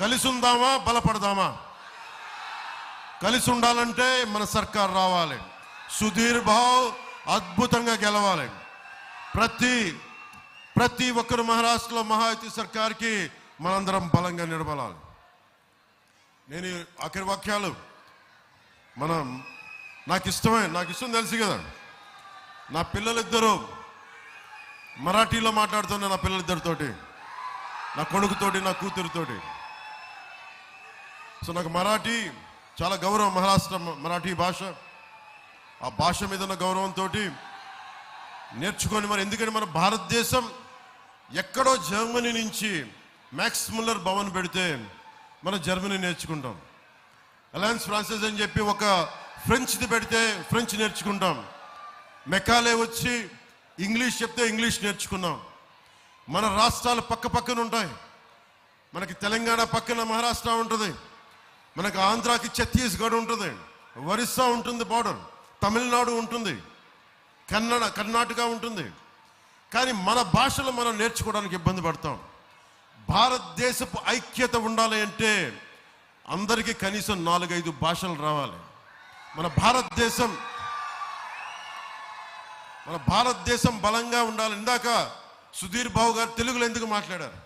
కలిసి ఉందామా బలపడదామా? కలిసి ఉండాలంటే మన సర్కార్ రావాలి. సుధీర్ భావ్ అద్భుతంగా గెలవాలి. ప్రతి ప్రతి ఒక్కరు మహారాష్ట్రలో మహాయుతి సర్కార్కి మనందరం బలంగా నిలబడాలి. నేను ఈ ఆఖరి వాక్యాలు మనం నాకు ఇష్టమే నాకు ఇష్టం తెలుసు కదా. నా పిల్లలిద్దరూ మరాఠీలో మాట్లాడుతున్నా నా పిల్లలిద్దరితోటి నా కొడుకుతోటి నా కూతురుతోటి. సో నాకు మరాఠీ చాలా గౌరవం మహారాష్ట్ర మరాఠీ భాష. ఆ భాష మీద ఉన్న గౌరవంతో నేర్చుకొని మరి ఎందుకంటే మన భారతదేశం ఎక్కడో జర్మనీ నుంచి మ్యాక్స్ ముల్లర్ భవన్ పెడితే మనం జర్మనీ నేర్చుకుంటాం. అలయన్స్ ఫ్రాన్సెస్ అని చెప్పి ఒక ఫ్రెంచ్ది పెడితే ఫ్రెంచ్ నేర్చుకుంటాం. మెకాలే వచ్చి ఇంగ్లీష్ చెప్తే ఇంగ్లీష్ నేర్చుకున్నాం. మన రాష్ట్రాలు పక్క పక్కన ఉంటాయి. మనకి తెలంగాణ పక్కన మహారాష్ట్ర ఉంటుంది. మనకు ఆంధ్రాకి ఛత్తీస్గఢ్ ఉంటుంది ఒరిస్సా ఉంటుంది బార్డర్ తమిళనాడు ఉంటుంది కన్నడ కర్ణాటక ఉంటుంది. కానీ మన భాషలు మనం నేర్చుకోవడానికి ఇబ్బంది పడతాం. భారతదేశపు ఐక్యత ఉండాలి అంటే అందరికీ కనీసం నాలుగైదు భాషలు రావాలి. మన భారతదేశం మన భారతదేశం బలంగా ఉండాలి. ఇందాక సుధీర్ బాబు గారు తెలుగులో ఎందుకు మాట్లాడారు?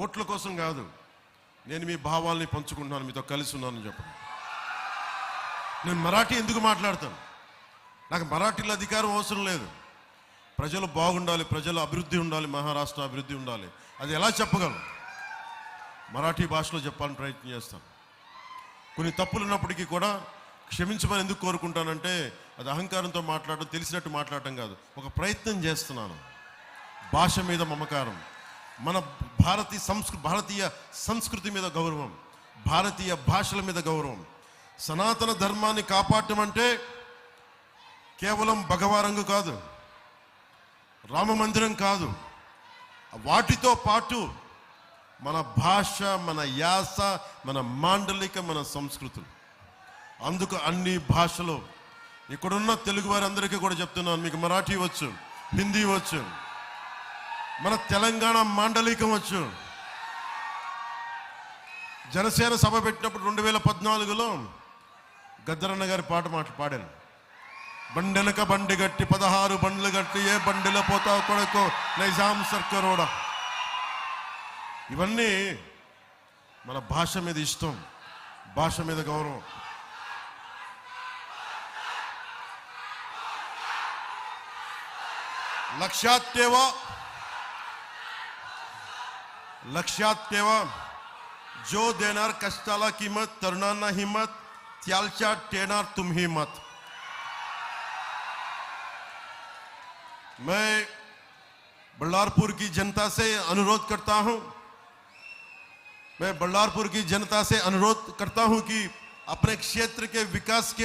ఓట్ల కోసం కాదు. నేను మీ భావాల్ని పంచుకుంటున్నాను మీతో కలిసి ఉన్నానని చెప్పండి. నేను మరాఠీ ఎందుకు మాట్లాడతాను? నాకు మరాఠీలో అధికారం అవసరం లేదు. ప్రజలు బాగుండాలి ప్రజల అభివృద్ధి ఉండాలి మహారాష్ట్ర అభివృద్ధి ఉండాలి. అది ఎలా చెప్పగలను? మరాఠీ భాషలో చెప్పాలని ప్రయత్నం చేస్తాను. కొన్ని తప్పులు ఉన్నప్పటికీ కూడా క్షమించమని ఎందుకు కోరుకుంటానంటే అది అహంకారంతో మాట్లాడడం తెలిసినట్టు మాట్లాడటం కాదు. ఒక ప్రయత్నం చేస్తున్నాను. భాష మీద మమకారం. మన భారతీయ సంస్కృ భారతీయ సంస్కృతి మీద గౌరవం భారతీయ భాషల మీద గౌరవం. సనాతన ధర్మాన్ని కాపాడటం అంటే కేవలం భగవారంగు కాదు రామ మందిరం కాదు. వాటితో పాటు మన భాష మన యాస మన మాండలిక మన సంస్కృతులు. అందుకు అన్ని భాషలు ఇక్కడున్న తెలుగు వారందరికీ కూడా చెప్తున్నాను మీకు మరాఠీ వచ్చు హిందీ వచ్చు మన తెలంగాణ మాండలికం వచ్చు. జనసేన సభ పెట్టినప్పుడు రెండు వేల పద్నాలుగులో గద్దరన్న గారి పాట మాట పాడాను. బండెనక బండి గట్టి పదహారు బండ్లు గట్టి ఏ బండిలో పోతావు కొడుకో? నైజాం సర్కరోడ. ఇవన్నీ మన భాష మీద ఇష్టం భాష మీద గౌరవం. లక్ష్యాత్తేవా लक्षात ठेवा. जो देणार कष्टाला किंमत, तरुणांना हिंमत, त्यालच्या टेणार तुम्ही मत मैं बल्लारपुर की जनता से अनुरोध करता हूँ. मैं बल्लारपुर की जनता से अनुरोध करता हूँ कि अपने क्षेत्र के विकास के